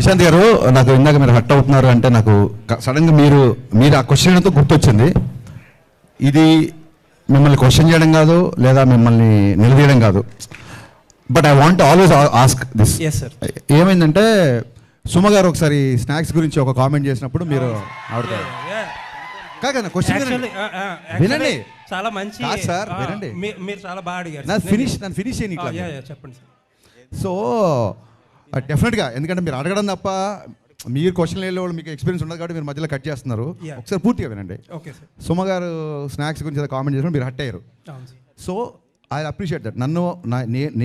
నిశాంత్ గారు నాకు ఇందాక మీరు హట్ అవుతున్నారు అంటే నాకు సడన్గా మీరు మీరు ఆ క్వశ్చన్తో గుర్తొచ్చింది. ఇది మిమ్మల్ని క్వశ్చన్ చేయడం కాదు లేదా మిమ్మల్ని నిలదీయడం కాదు. But I want always ask this ఏమైందంటే సుమ గారు ఒకసారి స్నాక్స్ గురించి ఒక కామెంట్ చేసినప్పుడు మీరు ఆవిడ కాదు క్వశ్చన్ యాక్చువల్లీ వినండి. చాలా మంచి సార్, వినండి. మీరు చాలా బాగా అడిగారు. ఫినిష్ నేను- నన్ను ఫినిష్ చేయని యా, చెప్పండి సార్. సో డెఫినెట్గా ఎందుకంటే మీరు అడగడం తప్ప మీరు క్వశ్చన్ వెళ్ళే వాళ్ళు మీకు ఎక్స్పీరియన్స్ ఉండదు కాబట్టి మీరు మధ్యలో కట్ చేస్తున్నారు. ఒకసారి పూర్తిగా వినండి. ఓకే సార్ సుమ గారు స్నాక్స్ గురించి కామెంట్ చేసినప్పుడు మీరు హట్ అయ్యారు సో ఐ అప్రిషియేట్ దట్ నన్ను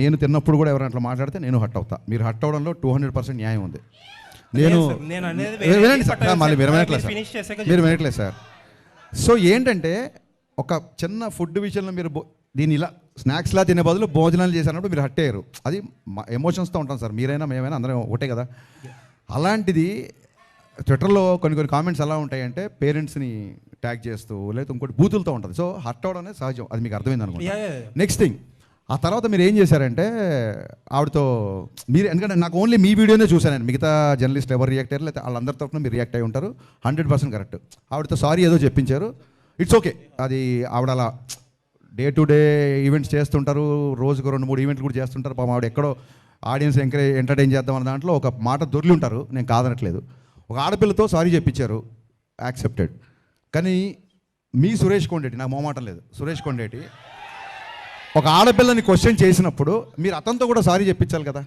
నేను తిన్నప్పుడు కూడా ఎవరైనా అట్లా మాట్లాడితే నేను హట్ అవుతా. మీరు హట్ అవడంలో టూ హండ్రెడ్ పర్సెంట్ న్యాయం ఉంది. నేను వినండి సార్. మళ్ళీ మీరు వినట్లేదు సార్. మీరు. వినట్లేదు సార్. సో ఏంటంటే ఒక చిన్న ఫుడ్ విషయంలో మీరు దీన్ని ఇలా స్నాక్స్లా తినే బదులు భోజనాలు చేసినప్పుడు మీరు హట్ అయ్యారు. అది ఎమోషన్స్తో ఉంటాం సార్. మీరైనా మేమైనా అందరం ఒకటే కదా. అలాంటిది ట్విట్టర్లో కొన్ని కొన్ని కామెంట్స్ ఎలా ఉంటాయంటే పేరెంట్స్ని ట్యాగ్ చేస్తూ లేదా ఇంకోటి బూతులతో ఉంటుంది. సో హర్ట్ అవడం అనేది సహజం. అది మీకు అర్థమైంది అనుకుంటా. Next thing. ఆ తర్వాత మీరు ఏం చేశారంటే ఆవిడతో మీరు ఎందుకంటే నాకు ఓన్లీ మీ వీడియోనే చూశాను నేను. మిగతా జర్నలిస్ట్ ఎవరు రియాక్ట్ అయ్యారు లేకపోతే వాళ్ళందరి తరఫున మీరు రియాక్ట్ అయి ఉంటారు. Hundred percent correct. ఆవిడతో సారీ ఏదో చెప్పించారు. It's okay. అది ఆవిడ అలా డే టు డే ఈవెంట్స్ చేస్తుంటారు. రోజుకు రెండు మూడు ఈవెంట్లు కూడా చేస్తుంటారు. పాపం ఆవిడ ఎక్కడో ఆడియన్స్ ఎంకరేజ్ ఎంటర్టైన్ చేద్దాం అన్న దాంట్లో ఒక మాట దొర్లి ఉంటారు. నేను కాదనట్లేదు. ఒక ఆడపిల్లతో సారీ చెప్పించారు. యాక్సెప్టెడ్ కానీ మీ సురేష్ కొండేటి నాకు మొహమాటం లేదు. సురేష్ కొండేటి ఒక ఆడపిల్లని క్వశ్చన్ చేసినప్పుడు మీరు అతనితో కూడా సారీ చెప్పించాలి కదా.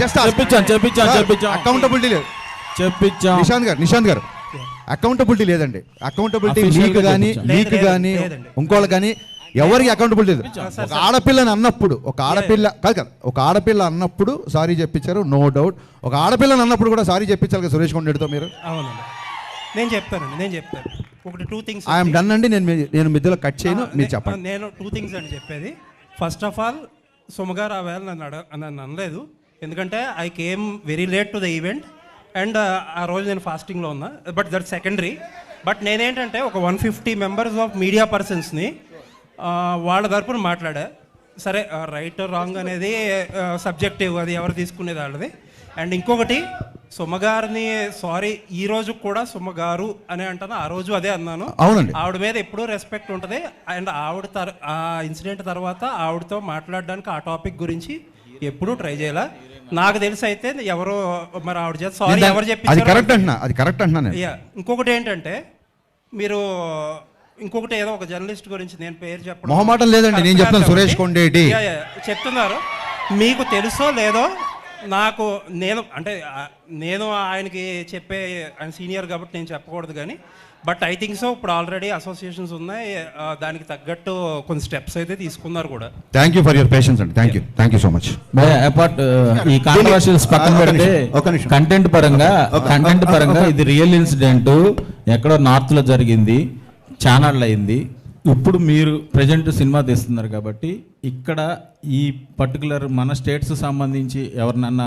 జస్ట్ చెప్పించాం, చెప్పించాం, చెప్పించాం. అకౌంటబిలిటీ లేదు. చెప్పించాం నిశాంత్ గారు నిశాంత్ గారు. అకౌంటబిలిటీ లేదండి. అకౌంటబిలిటీ గా కానీ లేదు, కానీ లేదండి. ఇంకోళ్ళకి కానీ ఎవరికి అకౌంటబిలిటీ లేదు. ఒక ఆడపిల్లని అన్నప్పుడు ఒక ఆడపిల్ల కాదు కాదు ఒక ఆడపిల్ల అన్నప్పుడు సారీ చెప్పించారు నో డౌట్ ఒక ఆడపిల్లని అన్నప్పుడు కూడా సారీ చెప్పించాలి కదా సురేష్ కొండేటితో మీరు? అవునండి. నేను చెప్తానండి నేను చెప్తాను. ఒకటి టూ థింగ్స్ ఐఎమ్ డన్ అండి నేను నేను మధ్యలో కట్ చేయను మీరు చెప్పండి. నేను టూ థింగ్స్ అండి చెప్పేది. ఫస్ట్ ఆఫ్ ఆల్ సుమగారు ఆ వేళ నన్ను అడ నన్ను అనలేదు. ఎందుకంటే I came very late to the event and ఆ రోజు నేను ఫాస్టింగ్లో ఉన్నా. But that secondary. బట్ నేనేంటంటే ఒక one fifty members of media పర్సన్స్ని వాళ్ళ తరపున మాట్లాడా. సరే రైట్ రాంగ్ అనేది సబ్జెక్టివ్ అది ఎవరు తీసుకునేది వాళ్ళది. అండ్ ఇంకొకటి సుమగారిని సారీ ఈ రోజు కూడా సుమగారు అని అంటాను. ఆ రోజు అదే అన్నాను. అవునండి. ఆవిడ మీద ఎప్పుడూ రెస్పెక్ట్ ఉంటుంది. అండ్ ఆవిడ తర్ ఆ ఇన్సిడెంట్ తర్వాత ఆవిడతో మాట్లాడడానికి ఆ టాపిక్ గురించి ఎప్పుడూ ట్రై చేయాల? నాకు తెలిసి అయితే ఎవరో మరి ఆవిడ చేత సారీ ఎవరు చెప్పి అది కరెక్ట్ అంటున్నా అది కరెక్ట్ అంటున్నా నేను. ఇంకొకటి ఏంటంటే మీరు ఇంకొకటి ఏదో ఒక జర్నలిస్ట్ గురించి నేను పేరు చెప్పడం మొహమాటం లేదండి, నేను చెప్తాను, సురేష్ కొండేటి. చెప్తున్నారు. మీకు తెలుసో లేదో నాకు నేను అంటే ఆ, నేను ఆయనకి చెప్పే ఆయన సీనియర్ కాబట్టి నేను చెప్పకూడదు కానీ బట్ ఐ థింక్ సో ఇప్పుడు ఆల్రెడీ అసోసియేషన్స్ ఉన్నాయి. దానికి తగ్గట్టు కొన్ని స్టెప్స్ అయితే తీసుకున్నారు కూడా. Thank you for your patience అండి. Thank you thank you so much apart ఈ కాంట్రవర్షియల్స్ పక్కన ఒక పెడితే. కంటెంట్ పరంగా కంటెంట్ పరంగా ఇది రియల్ ఇన్సిడెంట్ ఎక్కడో నార్త్లో జరిగింది. ఛానల్ అయింది. ఇప్పుడు మీరు ప్రజెంట్ సినిమా తీస్తున్నారు కాబట్టి ఇక్కడ ఈ పర్టికులర్ మన స్టేట్స్ సంబంధించి ఎవరినన్నా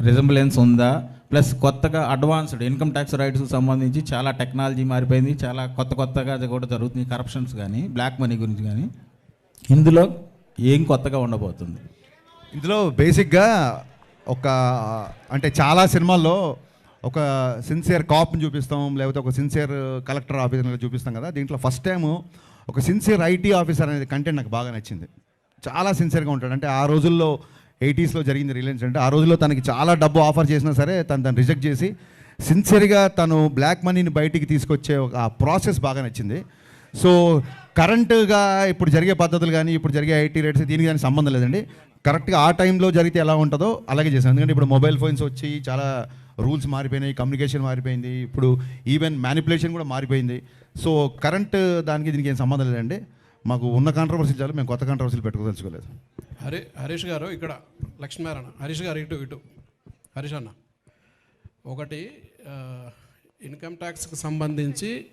రిజంబులెన్స్ ఉందా? ప్లస్ కొత్తగా అడ్వాన్స్డ్ ఇన్కమ్ ట్యాక్స్ రైట్స్ సంబంధించి చాలా టెక్నాలజీ మారిపోయింది. చాలా కొత్త కొత్తగా అది కూడా జరుగుతుంది కరప్షన్స్ కానీ బ్లాక్ మనీ గురించి కానీ ఇందులో ఏం కొత్తగా ఉండబోతుంది? ఇందులో బేసిక్గా ఒక అంటే చాలా సినిమాల్లో ఒక సిన్సియర్ కాప్ని చూపిస్తాం లేకపోతే ఒక సిన్సియర్ కలెక్టర్ ఆఫీసర్ చూపిస్తాం కదా. దీంట్లో ఫస్ట్ టైం ఒక సిన్సియర్ ఐటీ ఆఫీసర్ అనేది కంటెంట్ నాకు బాగా నచ్చింది. చాలా సిన్సియర్గా ఉంటాడు. అంటే ఆ రోజుల్లో ఎయిటీస్లో జరిగింది రిలయన్స్ అంటే ఆ రోజుల్లో తనకి చాలా డబ్బు ఆఫర్ చేసినా సరే తను తను రిజెక్ట్ చేసి సిన్సియర్గా తను బ్లాక్ మనీని బయటికి తీసుకొచ్చే ఒక ఆ ప్రాసెస్ బాగా నచ్చింది. సో కరెంటుగా ఇప్పుడు జరిగే పద్ధతులు కానీ ఇప్పుడు జరిగే ఐటీ రేట్స్ దీనికి దానికి సంబంధం లేదండి. కరెక్ట్గా ఆ టైంలో జరిగితే ఎలా ఉంటుందో అలాగే చేశాను ఎందుకంటే ఇప్పుడు మొబైల్ ఫోన్స్ వచ్చి చాలా రూల్స్ మారిపోయినాయి కమ్యూనికేషన్ మారిపోయింది. ఇప్పుడు ఈవెన్ మ్యానిపులేషన్ కూడా మారిపోయింది. సో కరెంట్ దానికి దీనికి ఏం సంబంధం లేదండి. మాకు ఉన్న కాంట్రవర్సీ చాలు మేము కొత్త కాంట్రవర్సీలు పెట్టుకోదలుచుకోలేదు. హరి హరీష్ గారు ఇక్కడ లక్ష్మీనారాయణ హరీష్ గారు ఇటు ఇటు. హరీష్ అన్న. ఒకటి ఇన్కమ్ ట్యాక్స్కి సంబంధించి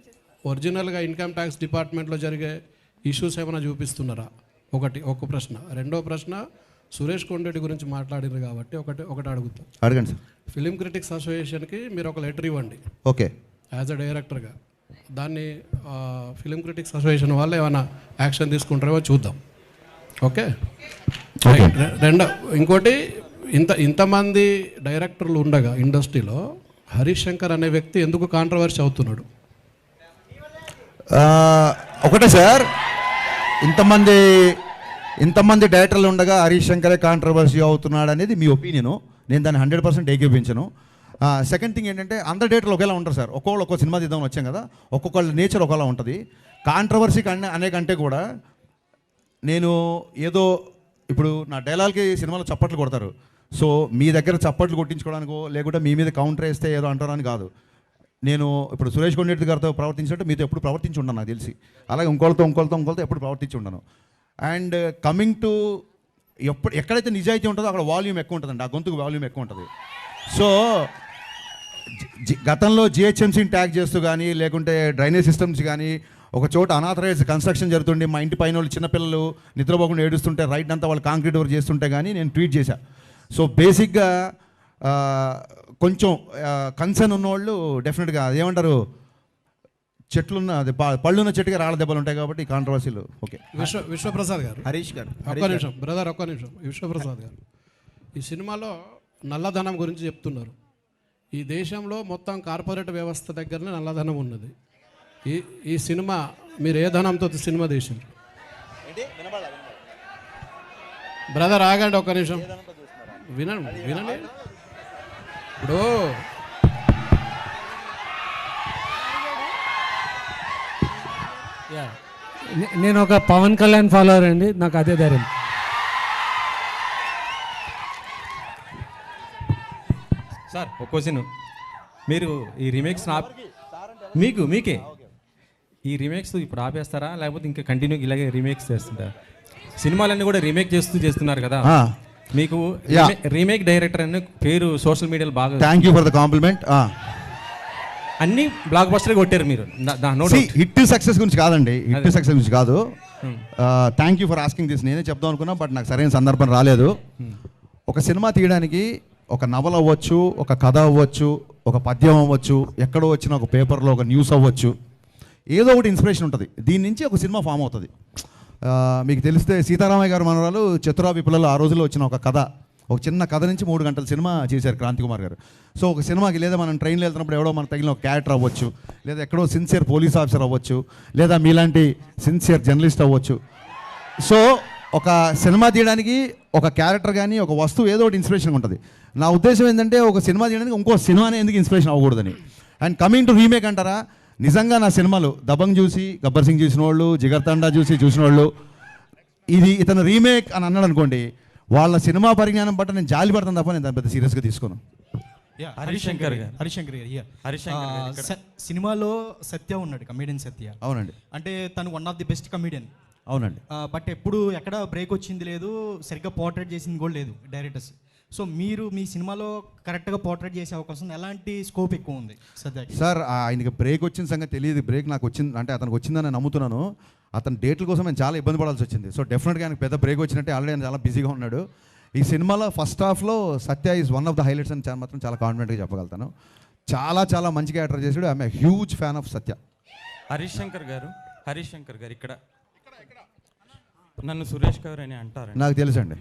ఒరిజినల్గా ఇన్కమ్ ట్యాక్స్ డిపార్ట్మెంట్లో జరిగే ఇష్యూస్ ఏమైనా చూపిస్తున్నారా? ఒకటి ఒక ప్రశ్న. రెండో ప్రశ్న సురేష్ కొండరెడ్డి గురించి మాట్లాడారు కాబట్టి ఒకటి ఒకటి అడుగుతాం. అడగండి సార్. ఫిలిం క్రిటిక్స్ అసోసియేషన్కి మీరు ఒక లెటర్ ఇవ్వండి. ఓకే. యాజ్ అ డైరెక్టర్గా. దాన్ని ఫిలిం క్రిటిక్స్ అసోసియేషన్ వాళ్ళు ఏమైనా యాక్షన్ తీసుకుంటారేమో చూద్దాం. ఓకే? రెండో ఇంకోటి ఇంత ఇంతమంది డైరెక్టర్లు ఉండగా ఇండస్ట్రీలో హరీష్ శంకర్ అనే వ్యక్తి ఎందుకు కాంట్రవర్సీ అవుతున్నాడు? ఒకటే సార్. ఇంతమంది ఇంతమంది డైరెక్టర్లు ఉండగా హరీష్ శంకరే కాంట్రవర్సీ అవుతున్నాడు అనేది మీ ఒపీనియన్. నేను దాన్ని హండ్రెడ్ పర్సెంట్ ఏకీపించను సెకండ్ థింగ్ ఏంటంటే అందరు డైరెక్టర్లు ఒకేలా ఉంటారు సార్. ఒక్కొక్కళ్ళు ఒక్కో సినిమా తీద్దామని వచ్చాం కదా. ఒక్కొక్కళ్ళ నేచర్ ఒకలా ఉంటుంది. కాంట్రవర్సీ కన్నా అనే కంటే కూడా నేను ఏదో ఇప్పుడు నా డైలాగ్కి సినిమాలో చప్పట్లు కొడతారు. సో మీ దగ్గర చప్పట్లు కొట్టించుకోవడానికో లేకుంటే మీ మీద కౌంటర్ వేస్తే ఏదో అంటారని కాదు. నేను ఇప్పుడు సురేష్ కొండరెడ్డి గారితో ప్రవర్తించినట్టు మీతో ఎప్పుడు ప్రవర్తించి ఉండను నాకు తెలిసి. అలాగే ఇంకోళ్ళతో ఇంకోళ్ళతో ఇంకోళ్ళతో ఎప్పుడు ప్రవర్తించి ఉండను. అండ్ కమింగ్ టు ఎప్పుడు ఎక్కడైతే నిజాయితీ ఉంటుందో అక్కడ వాల్యూమ్ ఎక్కువ ఉంటుందండి. ఆ గొంతుకు వాల్యూమ్ ఎక్కువ ఉంటుంది. సో గతంలో జిహెచ్ఎంసీని ట్యాగ్ చేస్తూ కానీ లేకుంటే డ్రైనేజ్ సిస్టమ్స్ కానీ ఒక చోట అనాథరైజ్ కన్స్ట్రక్షన్ జరుగుతుండే మా ఇంటి పైన వాళ్ళు చిన్నపిల్లలు నిద్రపోకుండా ఏడుస్తుంటే రైట్ అంతా వాళ్ళు కాంక్రీట్ వర్క్ చేస్తుంటే కానీ నేను ట్వీట్ చేశా. సో బేసిక్గా కొంచెం కన్సర్న్ ఉన్నవాళ్ళు డెఫినెట్గా అదేమంటారు? చెట్లున్న అది పళ్ళున్న చెట్టుకి రాళ్ళ దెబ్బలు ఉంటాయి కాబట్టి కాంట్రవర్సీలు ఓకే విశ్వ విశ్వప్రసాద్ గారు. హరీష్ గారు. ఒక్క నిమిషం బ్రదర్ ఒక్క నిమిషం. విశ్వప్రసాద్ గారు. ఈ సినిమాలో నల్లధనం గురించి చెప్తున్నారు. ఈ దేశంలో మొత్తం కార్పొరేట్ వ్యవస్థ దగ్గరనే నల్లధనం ఉన్నది. ఈ ఈ సినిమా మీరు ఏ ధనంతో సినిమా తీసిండ్రు బ్రదర్ ఆగండి ఒక్క నిమిషం. వినండి వినండి ఇప్పుడు నేను ఒక పవన్ కళ్యాణ్ ఫాలోవర్ అండి నాకు అదే ధైర్యం. సార్ ఒక క్వశ్చన్ మీరు ఈ రీమేక్స్ ఆప్ మీకు మీకే? ఈ రీమేక్స్ ఇప్పుడు ఆపేస్తారా? లేకపోతే ఇంకా కంటిన్యూ ఇలాగే రీమేక్స్ చేస్తుంటారా సినిమాలన్నీ కూడా రీమేక్ చేస్తూ చేస్తున్నారు కదా. మీకు. రీమేక్ డైరెక్టర్ అనే పేరు సోషల్ మీడియాలో బాగా thank you for the compliment అన్ని బ్లాక్ బస్టర్ కొట్టారు మీరు. హిట్ సక్సెస్ గురించి కాదండి. హిట్ సక్సెస్ గురించి కాదు. Thank you for asking this నేనే చెప్దాం అనుకున్నా బట్ నాకు సరైన సందర్భం రాలేదు. ఒక సినిమా తీయడానికి ఒక నవల అవ్వచ్చు ఒక కథ అవ్వచ్చు ఒక పద్యం అవ్వచ్చు ఎక్కడో వచ్చిన ఒక పేపర్లో ఒక న్యూస్ అవ్వచ్చు. ఏదో ఒకటి ఇన్స్పిరేషన్ ఉంటుంది. దీని నుంచి ఒక సినిమా ఫామ్ అవుతుంది. మీకు తెలిస్తే సీతారామయ్య గారు మనవరాలు చతురా పిల్లలు ఆ రోజుల్లో వచ్చిన ఒక కథ. ఒక చిన్న కథ నుంచి మూడు గంటల సినిమా చేశారు క్రాంతి కుమార్ గారు. సో ఒక సినిమాకి లేదా మనం ట్రైన్లో వెళ్తున్నప్పుడు ఎవడో మన తగిలిన ఒక క్యారెక్టర్ అవ్వచ్చు లేదా ఎక్కడో సిన్సియర్ పోలీస్ ఆఫీసర్ అవ్వచ్చు లేదా మీలాంటి సిన్సియర్ జర్నలిస్ట్ అవ్వచ్చు. సో ఒక సినిమా తీయడానికి ఒక క్యారెక్టర్ కానీ ఒక వస్తువు ఏదో ఒకటి ఇన్స్పిరేషన్ ఉంటుంది. నా ఉద్దేశం ఏంటంటే ఒక సినిమా తీయడానికి ఇంకో సినిమానే ఎందుకు ఇన్స్పిరేషన్ అవ్వకూడదని. అండ్ కమింగ్ టు రీమేక్ అంటారా? నిజంగా నా సినిమాలు దబంగ్ చూసి గబ్బర్ సింగ్ చూసిన వాళ్ళు జిగర్ తండా చూసి చూసిన వాళ్ళు ఇది ఇతను రీమేక్ అని అన్నాడు అనుకోండి వాళ్ళ సినిమా పరిజ్ఞానం బట్టి నేను జాలి పడతాను తప్ప నేను దాన్ని పెద్ద సీరియస్గా తీసుకోను. హరిశంకర్ గారు. హరిశంకర్ గారు. హరిశంకర్ సినిమాలో సత్య ఉన్నాడు కమేడియన్ సత్య. అవునండి. అంటే తను one of the best comedian అవునండి. బట్ ఎప్పుడు ఎక్కడ బ్రేక్ వచ్చింది లేదు సరిగ్గా పోర్ట్రేట్ చేసింది కూడా లేదు డైరెక్టర్స్ సో మీరు మీ సినిమాలో కరెక్ట్గా పోర్ట్రేట్ చేసే అవకాశం ఉంది. ఎలాంటి స్కోప్ ఎక్కువ ఉంది? సత్యకి సార్ ఆయనకి బ్రేక్ వచ్చిన సంగతి తెలియదు. బ్రేక్ నాకు వచ్చింది. అంటే అతనికి వచ్చిందని నేను నమ్ముతున్నాను. అతని డేట్ల కోసం నేను చాలా ఇబ్బంది పడాల్సి వచ్చింది. సో డెఫినెట్గా ఆయనకు పెద్ద బ్రేక్ వచ్చినట్టే ఆల్రెడీ ఆయన చాలా బిజీగా ఉన్నాడు. ఈ సినిమాలో ఫస్ట్ హాఫ్లో Satya is one of the highlights అని చాలా మాత్రం చాలా కాన్ఫిడెంట్గా చెప్పగలుగుతాను. చాలా చాలా మంచి క్యారెక్టర్ చేసాడు I'm huge fan of Satya. Harish Shankar garu Harish Shankar గారు ఇక్కడ. నన్ను సురేష్ గారు అని అంటారండి. నాకు తెలుసండి.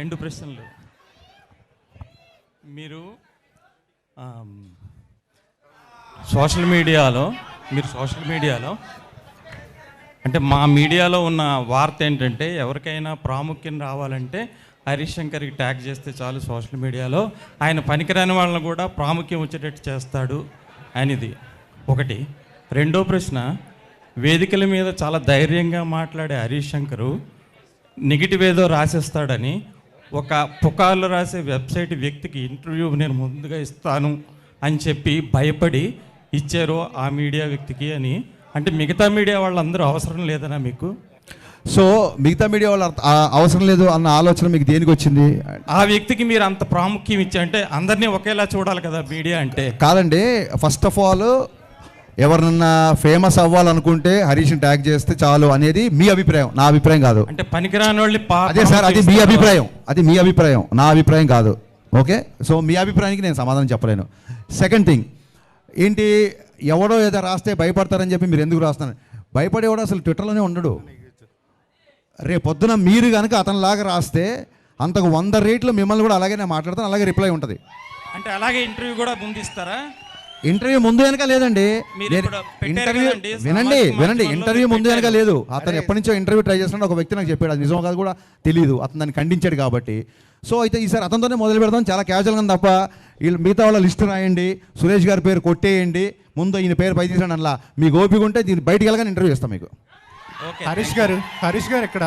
రెండు ప్రశ్నలు. మీరు సోషల్ మీడియాలో మీరు సోషల్ మీడియాలో అంటే మా మీడియాలో ఉన్న వార్త ఏంటంటే ఎవరికైనా ప్రాముఖ్యం రావాలంటే హరీష్ శంకర్కి ట్యాగ్ చేస్తే చాలు సోషల్ మీడియాలో. ఆయన పనికిరాని వాళ్ళని కూడా ప్రాముఖ్యం వచ్చేటట్టు చేస్తాడు అనేది. ఒకటి. రెండో ప్రశ్న వేదికల మీద చాలా ధైర్యంగా మాట్లాడే హరీష్ శంకరు నెగిటివ్ ఏదో రాసేస్తాడని ఒక పుకార్లు రాసే వెబ్సైట్ వ్యక్తికి ఇంటర్వ్యూ నేను ముందుగా ఇస్తాను అని చెప్పి భయపడి ఇచ్చారు ఆ మీడియా వ్యక్తికి అని. అంటే మిగతా మీడియా వాళ్ళందరూ అవసరం లేదనా మీకు? సో మిగతా మీడియా వాళ్ళు అవసరం లేదు అన్న ఆలోచన మీకు దేనికి వచ్చింది? ఆ వ్యక్తికి మీరు అంత ప్రాముఖ్యం ఇచ్చా అంటే అందరినీ ఒకేలా చూడాలి కదా మీడియా అంటే. కాదండి ఫస్ట్ ఆఫ్ ఆల్ ఎవరినన్నా ఫేమస్ అవ్వాలనుకుంటే హరీష్ని ట్యాగ్ చేస్తే చాలు అనేది మీ అభిప్రాయం. నా అభిప్రాయం కాదు. అంటే పనికిరాని వాళ్ళని పా- అదే సార్ అది మీ అభిప్రాయం. అది మీ అభిప్రాయం. నా అభిప్రాయం కాదు. ఓకే? సో మీ అభిప్రాయానికి నేను సమాధానం చెప్పలేను. సెకండ్ థింగ్ ఏంటి ఎవడో ఏదో రాస్తే భయపడతారని చెప్పి మీరు ఎందుకు రాస్తున్నారు? భయపడేవాడు అసలు ట్విట్టర్లోనే ఉండడు. రేపు పొద్దున మీరు కనుక అతనిలాగా రాస్తే అంతకు వంద రేట్లు మిమ్మల్ని కూడా అలాగే నేను మాట్లాడతాను అలాగే రిప్లై ఉంటుంది. అంటే అలాగే ఇంటర్వ్యూ కూడా ముందిస్తారా? ఇంటర్వ్యూ ముందు వెనక లేదండి. ఇంటర్వ్యూ వినండి వినండి ఇంటర్వ్యూ ముందు వెనక. లేదు. అతను ఎప్పటి నుంచో ఇంటర్వ్యూ ట్రై చేస్తున్నాడు ఒక వ్యక్తి నాకు చెప్పాడు అది నిజం కాదు కూడా తెలియదు అతను దాన్ని ఖండించాడు కాబట్టి. సో అయితే ఈసారి అతనితోనే మొదలు పెడదాం చాలా క్యాజువల్గా ఉంది తప్ప. వీళ్ళు మిగతా వాళ్ళ లిస్ట్ రాయండి సురేష్ గారి పేరు కొట్టేయండి ముందు ఈయన పేరు పై తీసాడు అలా. మీకు ఓపిక ఉంటే దీన్ని బయటికి వెళ్ళగానే ఇంటర్వ్యూ ఇస్తాం మీకు. ఓకే హరీష్ గారు హరీష్ గారు ఇక్కడ